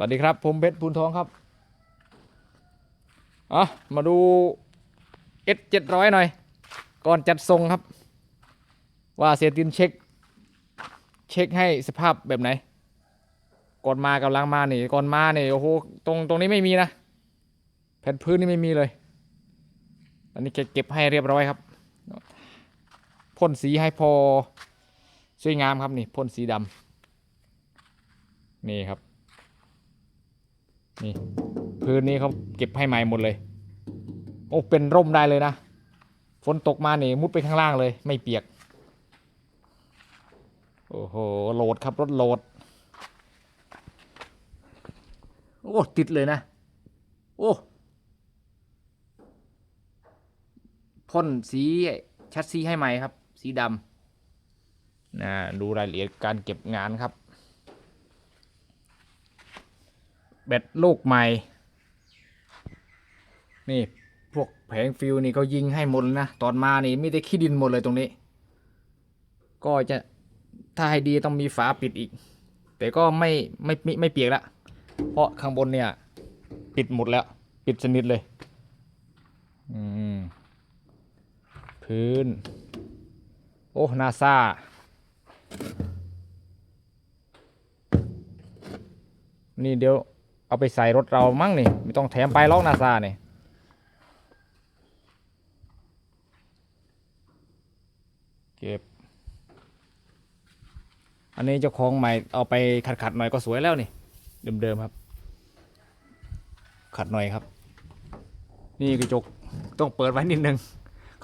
สวัสดีครับ ผมเพชรพูนทองครับอะมาดู S 700หน่อย ก่อนจัดทรงครับ ว่าเสียตินเช็ค เช็คให้สภาพแบบไหน ก่อนมากำลังมานี่ก่อนมานี่โอ้โหตรงตรงนี้ไม่มีนะ แผ่นพื้นนี่ไม่มีเลยอันนี้เก็บให้เรียบร้อยครับพ่นสีให้พอสวยงามครับนี่พ่นสีดำนี่ครับ นี่พื้นนี้เขาเก็บให้ใหม่หมดเลย โอ้เป็นร่มได้เลยนะ ฝนตกมาเนี่มุดไปข้างล่างเลย ไม่เปียก โอ้โหโหลดครับรถโหลด โอ้ติดเลยนะ โอ้พ่นสีชัดซีให้ใหม่ครับ สีดำนะดูรายละเอียดการเก็บงานครับ แบตลูกใหม่ นี่พวกแผงฟิวนี่เขายิงให้หมดเลยนะ ตอนมานี่ไม่ได้ขี้ดินหมดเลยตรงนี้ ก็จะถ้าให้ดีต้องมีฝาปิดอีก แต่ก็ไม่ไม่ไม่ไม่เปียกละเพราะข้างบนเนี่ย ปิดหมดแล้ว ปิดสนิทเลยอืมพื้น โอ้นาซานี่เดี๋ยว เอาไปใส่รถเรามั่งนี่ไม่ต้องแถมไปล็อกนาซาเนี่ยเก็บ อันนี้เจ้าของใหม่เอาไปขัดขัดๆหน่อยก็สวยแล้วนี่ เดิมๆครับ ขัดหน่อยครับ นี่กระจกต้องเปิดไว้นิดนึง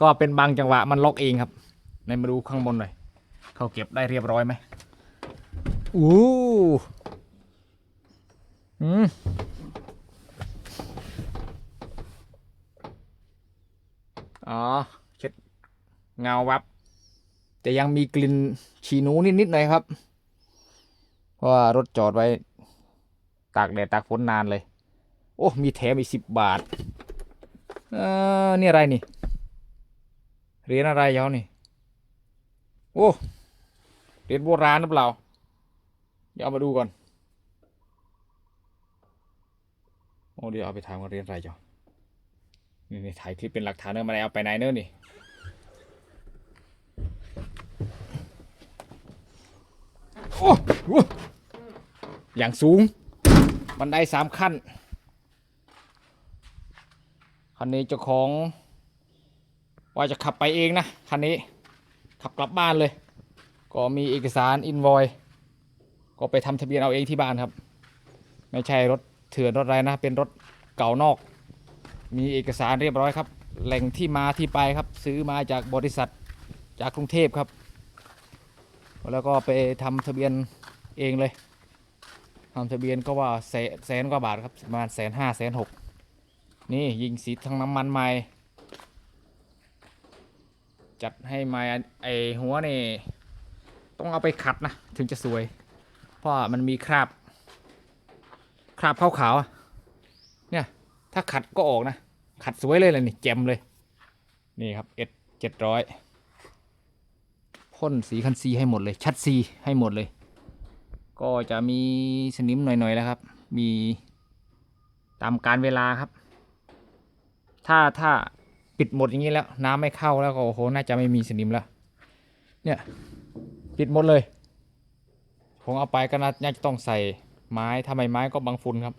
ก็เป็นบางจังหวะมันล็อกเองครับ ในมาดูข้างบนหน่อย เขาเก็บได้เรียบร้อยไหมอู้ อืมอ๋อเช็ดเงาวับ แต่ยังมีกลิ่นฉีนูนิดๆหน่อยครับ เพราะว่ารถจอดไว้ ตากแดดตากฝนนานเลย โอ้ มีแถมอีกสิบบาท เออนี่อะไรนี่เหรียญอะไรย้านี่ โอ้เหรียญโบราณหรือเปล่า เดี๋ยวเอามาดูก่อน โอ้ เดี๋ยวเอาไปถามว่าเรียญอะไรจ้านี่นี่ถ่ายคลิปเป็นหลักฐานเนอะมาไดเอาไปไหนเนอะนี่โอ้โหอย่างสูง บันไดสามขั้น คันนี้เจ้าของ ว่าจะขับไปเองนะ คันนี้ ขับกลับบ้านเลย ก็มีเอกสารอินวอย ก็ไปทำทะเบียนเอาเองที่บ้านครับ ไม่ใช่รถ เถื่อนรถอะไรนะ เป็นรถเก่านอก มีเอกสารเรียบร้อยครับ แหล่งที่มาที่ไปครับ ซื้อมาจากบริษัทจากกรุงเทพครับ แล้วก็ไปทำทะเบียนเองเลยทำทะเบียนก็ว่าแสนแสนกว่าบาทครับประมาณแสนห้าแสนหกนี่ยิงสีทั้งน้ำมันใหม่ จัดให้ใหม่ไอหัวนี่ ต้องเอาไปขัดนะ ถึงจะสวย เพราะมันมีคราบ ราบขาวๆอะเนี่ย ถ้าขัดก็ออกนะ ขัดสวยเลยเลยนี่แจ่มเลย นี่ครับเอ็ดเจ็ดร้อยพ่นสีคันซีให้หมดเลย ชัดซีให้หมดเลย ก็จะมีสนิมหน่อยๆแล้วครับ มีตามการเวลาครับ ถ้าถ้าปิดหมดอย่างนี้แล้ว น้ำไม่เข้าแล้วก็โอ้โหน่าจะไม่มีสนิมแล้ว เนี่ย ปิดหมดเลยผมเอาไปก็น่าจะต้องใส่ ไม้ถ้าไม่ไม้ก็บังฝุ่นครับ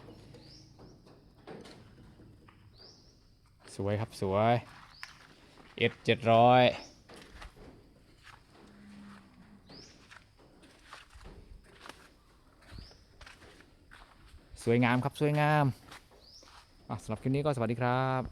สวยครับสวยเอ็ดเจ็ดร้อยสวยงามครับสวยงามสำหรับคลิปนี้ก็สวัสดีครับ